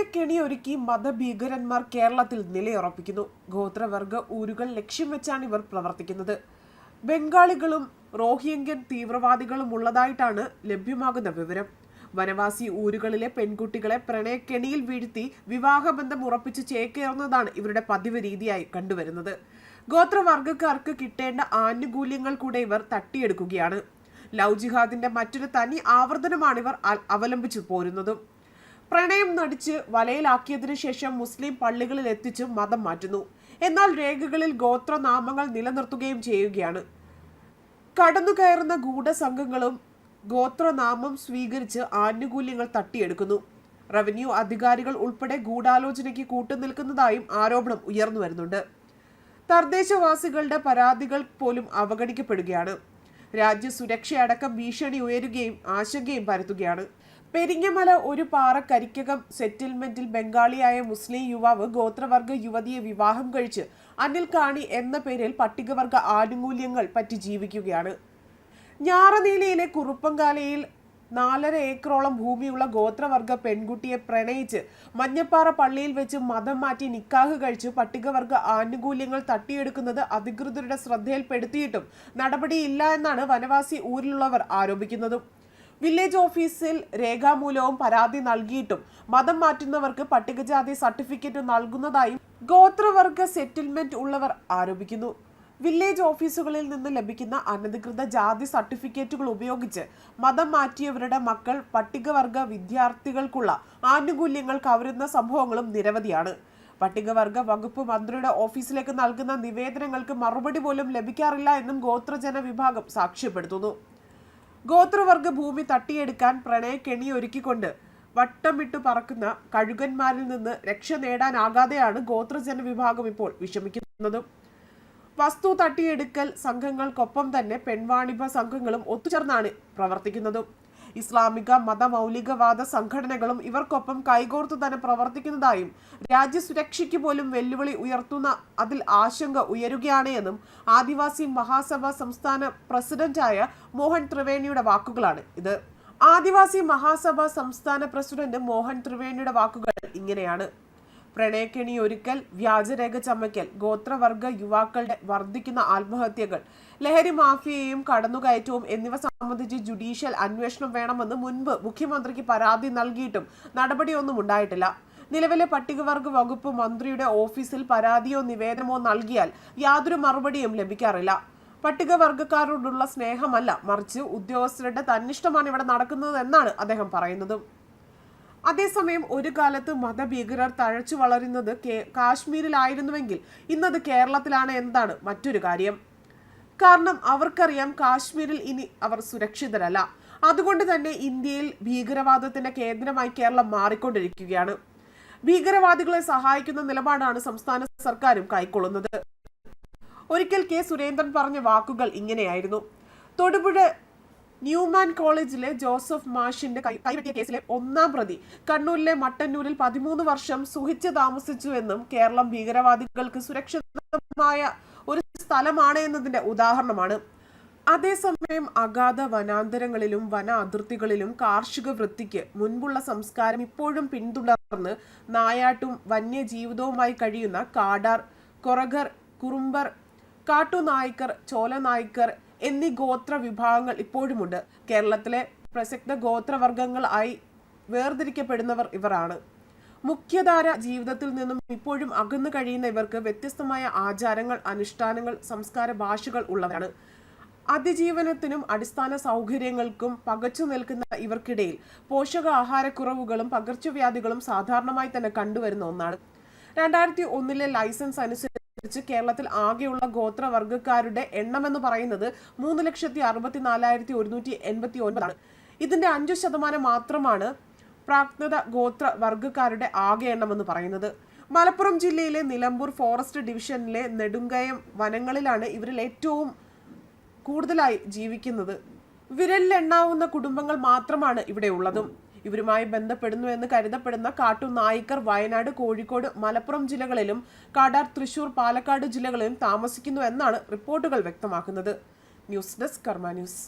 പ്രണയക്കെണി ഒരുക്കി മതഭീകരന്മാർ കേരളത്തിൽ നിലയുറപ്പിക്കുന്നു. ഗോത്രവർഗ ഊരുകൾ ലക്ഷ്യം വെച്ചാണ് ഇവർ പ്രവർത്തിക്കുന്നത്. ബംഗാളികളും റോഹിംഗ്യൻ തീവ്രവാദികളും ഉള്ളതായിട്ടാണ് ലഭ്യമാകുന്ന വിവരം. വനവാസി ഊരുകളിലെ പെൺകുട്ടികളെ പ്രണയക്കെണിയിൽ വീഴ്ത്തി വിവാഹബന്ധം ഉറപ്പിച്ച് ചേക്കേറുന്നതാണ് ഇവരുടെ പതിവ് രീതിയായി കണ്ടുവരുന്നത്. ഗോത്രവർഗക്കാർക്ക് കിട്ടേണ്ട ആനുകൂല്യങ്ങൾ കൂടെ ഇവർ തട്ടിയെടുക്കുകയാണ്. ലവ് ജിഹാദിന്റെ മറ്റൊരു തനി ആവർത്തനമാണ് ഇവർ അവലംബിച്ചു പോരുന്നതും. പ്രണയം നടിച്ച് വലയിലാക്കിയതിനു ശേഷം മുസ്ലിം പള്ളികളിൽ എത്തിച്ച് മതം മാറ്റുന്നു. എന്നാൽ രേഖകളിൽ ഗോത്രനാമങ്ങൾ നിലനിർത്തുകയും ചെയ്യുകയാണ്. കടന്നു കയറുന്ന ഗൂഢസംഘങ്ങളും ഗോത്രനാമം സ്വീകരിച്ച് ആനുകൂല്യങ്ങൾ തട്ടിയെടുക്കുന്നു. റവന്യൂ അധികാരികൾ ഉൾപ്പെടെ ഗൂഢാലോചനയ്ക്ക് കൂട്ടുനിൽക്കുന്നതായും ആരോപണം ഉയർന്നു വരുന്നുണ്ട് തദ്ദേശവാസികളുടെ പരാതികൾ പോലും അവഗണിക്കപ്പെടുകയാണ്. രാജ്യസുരക്ഷയടക്കം ഭീഷണി ഉയരുകയും ആശങ്കയും പരത്തുകയാണ്. പെരിങ്ങമല ഒരു പാറക്കരിക്കകം സെറ്റിൽമെന്റിൽ ബംഗാളിയായ മുസ്ലിം യുവാവ് ഗോത്രവർഗ യുവതിയെ വിവാഹം കഴിച്ച് അനിൽ കാണി എന്ന പേരിൽ പട്ടികവർഗ ആനുകൂല്യങ്ങൾ പറ്റി ജീവിക്കുകയാണ്. ഞാറനീലയിലെ കുറുപ്പങ്കാലയിൽ നാലര ഏക്കറോളം ഭൂമിയുള്ള ഗോത്രവർഗ പെൺകുട്ടിയെ പ്രണയിച്ച് മഞ്ഞപ്പാറ പള്ളിയിൽ വെച്ച് മതം മാറ്റി നിക്കാഹ് കഴിച്ച് പട്ടികവർഗ ആനുകൂല്യങ്ങൾ തട്ടിയെടുക്കുന്നത് അധികൃതരുടെ ശ്രദ്ധയിൽപ്പെടുത്തിയിട്ടും നടപടിയില്ല എന്നാണ് വനവാസി ഊരിലുള്ളവർ ആരോപിക്കുന്നത്. വില്ലേജ് ഓഫീസിൽ രേഖാമൂലവും പരാതി നൽകിയിട്ടും മതം മാറ്റുന്നവർക്ക് പട്ടികജാതി സർട്ടിഫിക്കറ്റ് നൽകുന്നതായും ഗോത്രവർഗ സെറ്റിൽമെന്റ് ഉള്ളവർ ആരോപിക്കുന്നു. വില്ലേജ് ഓഫീസുകളിൽ നിന്ന് ലഭിക്കുന്ന അനധികൃത ജാതി സർട്ടിഫിക്കറ്റുകൾ ഉപയോഗിച്ച് മതം മാറ്റിയവരുടെ മക്കൾ പട്ടികവർഗ വിദ്യാർത്ഥികൾക്കുള്ള ആനുകൂല്യങ്ങൾ കവരുന്ന സംഭവങ്ങളും നിരവധിയാണ്. പട്ടികവർഗ വകുപ്പ് മന്ത്രിയുടെ ഓഫീസിലേക്ക് നൽകുന്ന നിവേദനങ്ങൾക്ക് മറുപടി പോലും ലഭിക്കാറില്ല എന്നും ഗോത്രജന വിഭാഗം സാക്ഷ്യപ്പെടുത്തുന്നു. ഗോത്രവർഗ ഭൂമി തട്ടിയെടുക്കാൻ പ്രണയക്കെണി ഒരുക്കിക്കൊണ്ട് വട്ടമിട്ടു പറക്കുന്ന കഴുകന്മാരിൽ നിന്ന് രക്ഷ നേടാനാകാതെയാണ് ഗോത്രജന വിഭാഗം ഇപ്പോൾ വിഷമിക്കുന്നതും. വസ്തു തട്ടിയെടുക്കൽ സംഘങ്ങൾക്കൊപ്പം തന്നെ പെൺവാണിഭ സംഘങ്ങളും ഒത്തുചേർന്നാണ് പ്രവർത്തിക്കുന്നതും. ഇസ്ലാമിക മതമൗലികവാദ സംഘടനകളും ഇവർക്കൊപ്പം കൈകോർത്തു തന്നെ പ്രവർത്തിക്കുന്നതായും രാജ്യസുരക്ഷയ്ക്ക് പോലും വെല്ലുവിളി ഉയർത്തുന്ന അതിൽ ആശങ്ക ഉയരുകയാണ് എന്നും ആദിവാസി മഹാസഭ സംസ്ഥാന പ്രസിഡന്റായ മോഹൻ ത്രിവേണിയുടെ വാക്കുകളാണ് ഇത്. ആദിവാസി മഹാസഭ സംസ്ഥാന പ്രസിഡന്റ് മോഹൻ ത്രിവേണിയുടെ വാക്കുകൾ ഇങ്ങനെയാണ്. പ്രണയക്കെണി ഒരുക്കൽ വ്യാജരേഖ ചമയ്ക്കൽ ഗോത്രവർഗ യുവാക്കളുടെ വർദ്ധിക്കുന്ന ആത്മഹത്യകൾ ലഹരി മാഫിയയും കടന്നുകയറ്റവും എന്നിവ സംബന്ധിച്ച് ജുഡീഷ്യൽ അന്വേഷണം വേണമെന്ന് മുൻപ് മുഖ്യമന്ത്രിക്ക് പരാതി നൽകിയിട്ടും നടപടിയൊന്നും ഉണ്ടായിട്ടില്ല. നിലവിലെ പട്ടികവർഗ വകുപ്പ് മന്ത്രിയുടെ ഓഫീസിൽ പരാതിയോ നിവേദനമോ നൽകിയാൽ യാതൊരു മറുപടിയും ലഭിക്കാറില്ല. പട്ടികവർഗക്കാരോടുള്ള സ്നേഹമല്ല മറിച്ച് ഉദ്യോഗസ്ഥരുടെ തന്നിഷ്ടമാണ് ഇവിടെ നടക്കുന്നത് എന്നാണ് അദ്ദേഹം പറയുന്നത്. അതേസമയം ഒരു കാലത്ത് മതഭീകരർ തഴച്ചു വളരുന്നത് കാശ്മീരിലായിരുന്നുവെങ്കിൽ ഇന്നത് കേരളത്തിലാണ് എന്നതാണ് മറ്റൊരു കാര്യം. കാരണം അവർക്കറിയാം കാശ്മീരിൽ ഇനി അവർ സുരക്ഷിതരല്ല. അതുകൊണ്ട് തന്നെ ഇന്ത്യയിൽ ഭീകരവാദത്തിന്റെ കേന്ദ്രമായി കേരളം മാറിക്കൊണ്ടിരിക്കുകയാണ്. ഭീകരവാദികളെ സഹായിക്കുന്ന നിലപാടാണ് സംസ്ഥാന സർക്കാരും കൈക്കൊള്ളുന്നത്. ഒരിക്കൽ കെ. സുരേന്ദ്രൻ പറഞ്ഞ വാക്കുകൾ ഇങ്ങനെയായിരുന്നു. തൊടുപുഴ ന്യൂമാൻ കോളേജിലെ ജോസഫ് മാഷിന്റെ കൈവെട്ടിയ കേസിലെ ഒന്നാം പ്രതി. കണ്ണൂരിലെ മട്ടന്നൂരിൽ പതിമൂന്ന് വർഷം സുഹിച്ച് താമസിച്ചുവെന്നും കേരളം ഭീകരവാദികൾക്ക് സുരക്ഷിതമായ ഒരു സ്ഥലമാണ് എന്നതിന്റെ ഉദാഹരണമാണ്. അതേസമയം അഗാധ വനാന്തരങ്ങളിലും വന അതിർത്തികളിലും കാർഷിക വൃത്തിക്ക് മുൻപുള്ള സംസ്കാരം ഇപ്പോഴും പിന്തുടർന്ന് നായാട്ടും വന്യജീവിതവുമായി കഴിയുന്ന കാടാർ കൊറഗർ കുറുമ്പർ കാട്ടുനായ്ക്കർ ചോലനായ്ക്കർ എന്നീ ഗോത്ര വിഭാഗങ്ങൾ ഇപ്പോഴുമുണ്ട്. കേരളത്തിലെ പ്രസക്ത ഗോത്രവർഗങ്ങളായി വേർതിരിക്കപ്പെടുന്നവർ ഇവരാണ്. മുഖ്യധാര ജീവിതത്തിൽ നിന്നും ഇപ്പോഴും അകന്നു കഴിയുന്ന ഇവർക്ക് വ്യത്യസ്തമായ ആചാരങ്ങൾ അനുഷ്ഠാനങ്ങൾ സംസ്കാര ഭാഷകൾ ഉള്ളവരാണ്. അതിജീവനത്തിനും അടിസ്ഥാന സൗകര്യങ്ങൾക്കും പകച്ചു നിൽക്കുന്ന ഇവർക്കിടയിൽ പോഷകാഹാരക്കുറവുകളും പകർച്ചവ്യാധികളും സാധാരണമായി തന്നെ കണ്ടുവരുന്ന ഒന്നാണ്. രണ്ടായിരത്തി ഒന്നിലെ ലൈസൻസ് അനുസരിച്ച് കേരളത്തിൽ ആകെയുള്ള ഗോത്രവർഗക്കാരുടെ എണ്ണമെന്ന് പറയുന്നത് മൂന്ന് ലക്ഷത്തി അറുപത്തി നാലായിരത്തി ഒരുന്നൂറ്റി എൺപത്തി ഒൻപതാണ് ഇതിന്റെ അഞ്ചു ശതമാനം മാത്രമാണ് പ്രാജ്ഞത ഗോത്ര വർഗക്കാരുടെ ആകെ എണ്ണമെന്ന് പറയുന്നത്. മലപ്പുറം ജില്ലയിലെ നിലമ്പൂർ ഫോറസ്റ്റ് ഡിവിഷനിലെ നെടുങ്കയം വനങ്ങളിലാണ് ഇവരിൽ ഏറ്റവും കൂടുതലായി ജീവിക്കുന്നത്. വിരലിലെണ്ണാവുന്ന കുടുംബങ്ങൾ മാത്രമാണ് ഇവിടെ ഉള്ളതും. ഇവരുമായി ബന്ധപ്പെടുന്നു എന്ന് കരുതപ്പെടുന്ന കാട്ടുനായിക്കർ വയനാട് കോഴിക്കോട് മലപ്പുറം ജില്ലകളിലും കാടാർ തൃശൂർ പാലക്കാട് ജില്ലകളിലും താമസിക്കുന്നു എന്നാണ് റിപ്പോർട്ടുകൾ വ്യക്തമാക്കുന്നത്. News desk Karma news.